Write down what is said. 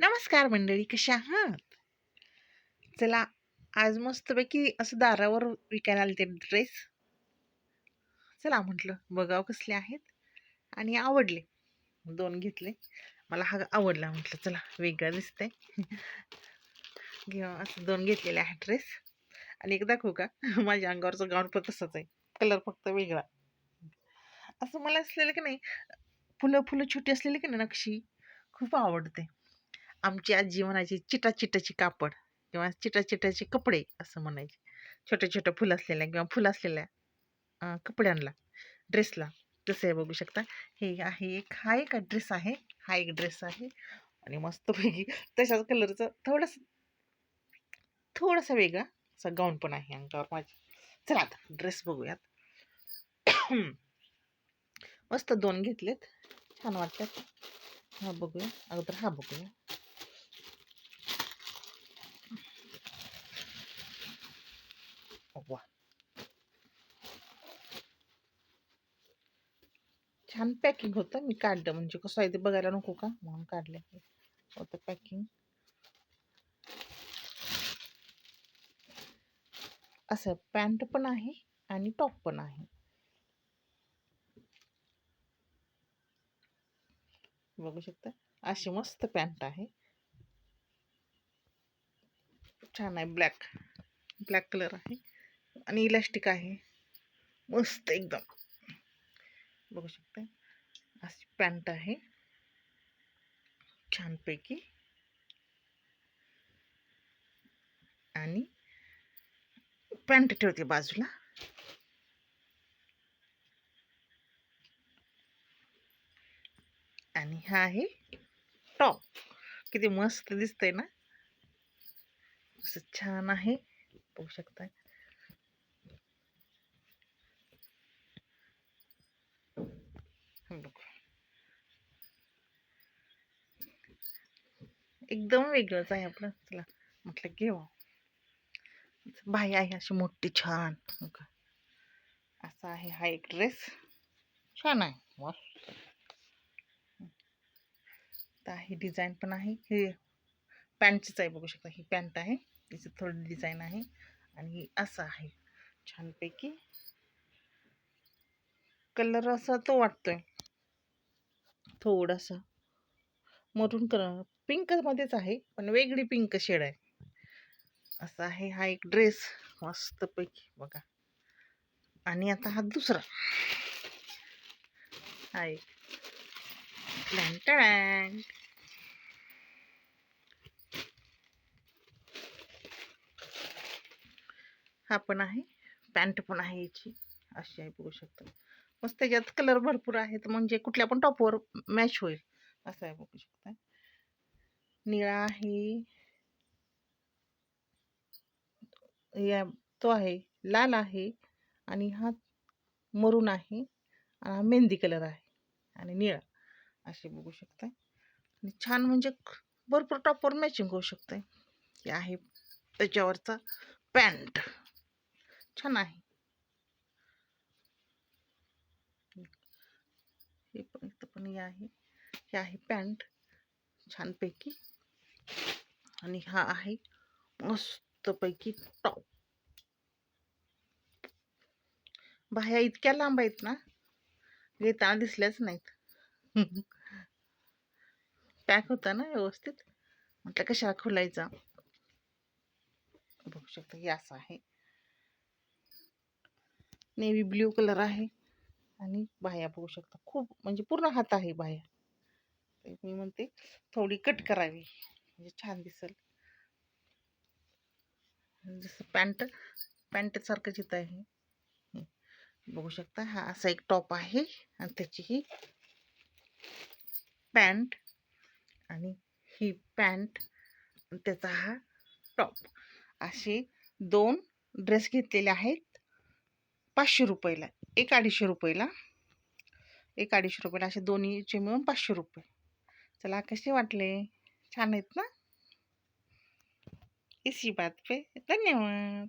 नमस्कार मंडळी कशा आहात? चला आज मस्तपैकी असं दारावर विकायला आले ते ड्रेस चला म्हटलं बघावं कसले आहेत. आणि आवडले. दोन घेतले. मला हा आवडला म्हटलं चला वेगळा दिसतंय. घेऊ असं दोन घेतलेले आहेत ड्रेस आणि एक दाखवू का? माझ्या अंगावरचं गाऊन पण तसंच आहे. कलर फक्त वेगळा. असं मला असलेलं की नाही फुलं फुलं छोटी असलेली की नाही नक्षी? खूप आवडते. आमची आजी म्हणायची चिटा चिटाची कापड किंवा चिटा चिटाचे कपडे असं म्हणायचे. छोट्या छोट्या फुलं असलेल्या किंवा फुलं असलेल्या कपड्यांना ड्रेसला. तसं आहे बघू शकता हे आहे एक हा एक ड्रेस आहे हा एक ड्रेस आहे. आणि मस्तपैकी तशाच कलरचं थोडंसं थोडासा वेगळा असा गाऊन पण आहे अंगावर माझी चला आता ड्रेस बघूयात. मस्त दोन घेतलेत. छान वाटतात. हा बघूया. अगोदर हा बघूया. छान पॅकिंग होतं. मी काढलं. म्हणजे कसं आहे ते बघायला नको का? म्हणून काढलं होतं पॅकिंग असं पॅन्ट पण आहे आणि टॉप पण आहे. बघू शकता. अशी मस्त पॅन्ट आहे. छान आहे. ब्लॅक ब्लॅक कलर आहे. आणि इलास्टिक आहे. मस्त एकदम. बघू शकता. अशी पॅन्ट आहे. छानपैकी. आणि पॅन्ट ठेवते बाजूला. आणि हा आहे टॉप. किती मस्त दिसतंय ना? असं छान आहे. बघू शकता. बघ. एकदम वेगळंच आहे आपलं. चला म्हटलं घेऊ. बाई आहे अशी मोठी छान. असा आहे हा एक ड्रेस छान आहे. मस्त. तर ही डिझाईन पण आहे. हे पॅन्टचीच आहे बघू शकता. ही पॅन्ट आहे. तिची थोडी डिझाईन आहे. आणि असं आहे. छानपैकी. कलर असा तो वाटतोय. थोडासा. मरून कलर. पिंकमध्येच आहे पण वेगळी पिंक शेड आहे. असा आहे हा एक ड्रेस मस्तपैकी बघा. आणि आता हा दुसरा. हा एक. टॅन. हा पण आहे. पॅन्ट पण आहे याची. अशी आहे बघू शकता. मस्त त्याच्यात कलर भरपूर आहेत. म्हणजे कुठल्या पण टॉपवर मॅच होईल. असं आहे बघू शकता. निळा आहे. या तो आहे. लाल आहे. आणि हा मरून आहे. आणि हा मेहंदी कलर आहे. आणि निळा. असे बघू शकता. आणि छान म्हणजे भरपूर टॉपवर मॅचिंग होऊ शकतं हे आहे त्याच्यावरचा पॅन्ट छान आहे हे आणि हे आहे हे आहे पॅन्ट छानपैकी. आणि हा आहे मस्तपैकी टॉप बाह्या इतक्या लांब आहेत ना घेताना दिसल्याच नाहीत. पॅक होता ना व्यवस्थित. म्हटलं कशाला खोलायचा? बघू शकता हे असं आहे. नेव्ही ब्ल्यू कलर आहे. आणि बाह्या बघू शकता. खूप म्हणजे पूर्ण हात आहे बाह्या. मी म्हणते थोडी कट करावी. म्हणजे छान दिसेल. जसं पॅन्ट पॅन्ट सारखंच इथं आहे. बघू शकता हा असा एक टॉप आहे. आणि त्याची ही पॅन्ट आणि ही पॅन्ट त्याचा हा टॉप असे दोन ड्रेस घेतलेले आहेत. पाचशे रुपयाला एक अडीचशे रुपयाला. एक अडीचशे रुपयाला असे दोन्हीचे मिळून पाचशे रुपये. चला कसे वाटले? छान आहेत ना? इसी बात पे. धन्यवाद.